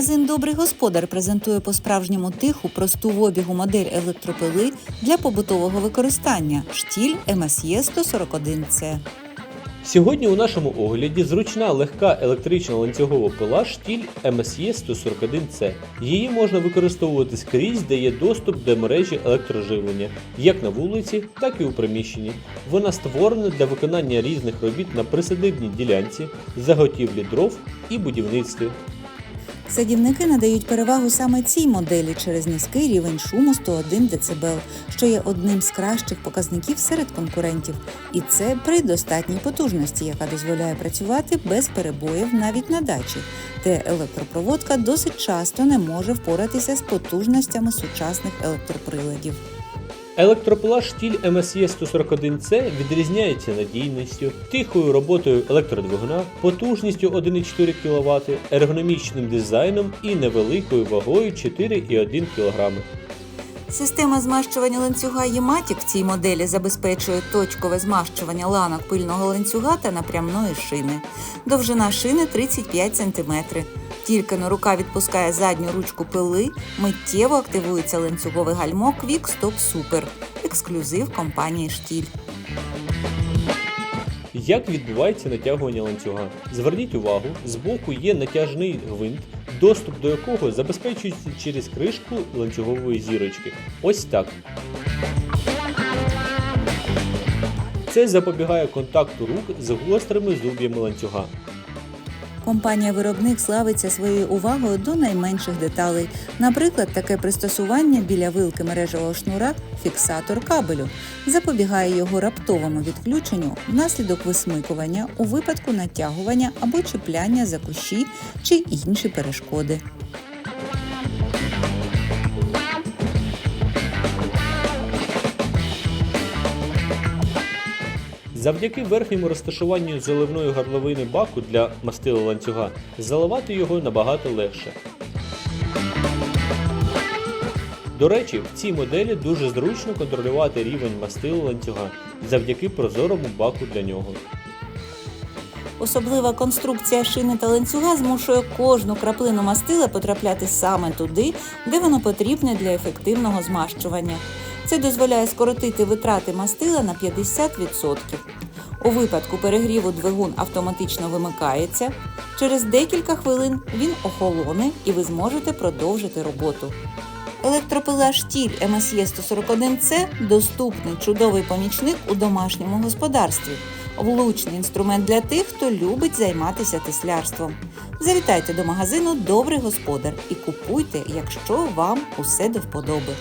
Магазин Добрий господар презентує по-справжньому тиху, просту в обігу модель електропили для побутового використання штіль MSE 141C. Сьогодні у нашому огляді зручна легка електрична ланцюгова пила штіль MSE 141C. Її можна використовувати скрізь, де є доступ до мережі електроживлення, як на вулиці, так і у приміщенні. Вона створена для виконання різних робіт на присадибній ділянці, заготівлі дров і будівництві. Садівники надають перевагу саме цій моделі через низький рівень шуму 101 дБ, що є одним з кращих показників серед конкурентів. І це при достатній потужності, яка дозволяє працювати без перебоїв навіть на дачі, де електропроводка досить часто не може впоратися з потужностями сучасних електроприладів. Електропила штіль MSE 141C відрізняється надійністю, тихою роботою електродвигуна, потужністю 1,4 кВт, ергономічним дизайном і невеликою вагою 4,1 кг. Система змащування ланцюга Єматік в цій моделі забезпечує точкове змащування ланок пильного ланцюга та напрямної шини. Довжина шини 35 см. Тільки но рука відпускає задню ручку пили, миттєво активується ланцюговий гальмо Quick Stop Super, ексклюзив компанії Штіль. Як відбувається натягування ланцюга? Зверніть увагу, збоку є натяжний гвинт, доступ до якого забезпечується через кришку ланцюгової зірочки. Ось так. Це запобігає контакту рук з гострими зуб'ями ланцюга. Компанія-виробник славиться своєю увагою до найменших деталей. Наприклад, таке пристосування біля вилки мережевого шнура фіксатор кабелю запобігає його раптовому відключенню внаслідок висмикування у випадку натягування або чіпляння за кущі чи інші перешкоди. Завдяки верхньому розташуванню заливної горловини баку для мастила ланцюга заливати його набагато легше. До речі, в цій моделі дуже зручно контролювати рівень мастила ланцюга завдяки прозорому баку для нього. Особлива конструкція шини та ланцюга змушує кожну краплину мастила потрапляти саме туди, де воно потрібне для ефективного змащування. Це дозволяє скоротити витрати мастила на 50%. У випадку перегріву двигун автоматично вимикається. Через декілька хвилин він охолоне і ви зможете продовжити роботу. Електропила штіль MSE 141C доступний чудовий помічник у домашньому господарстві. Влучний інструмент для тих, хто любить займатися теслярством. Завітайте до магазину Добрий господар і купуйте, якщо вам усе до вподоби.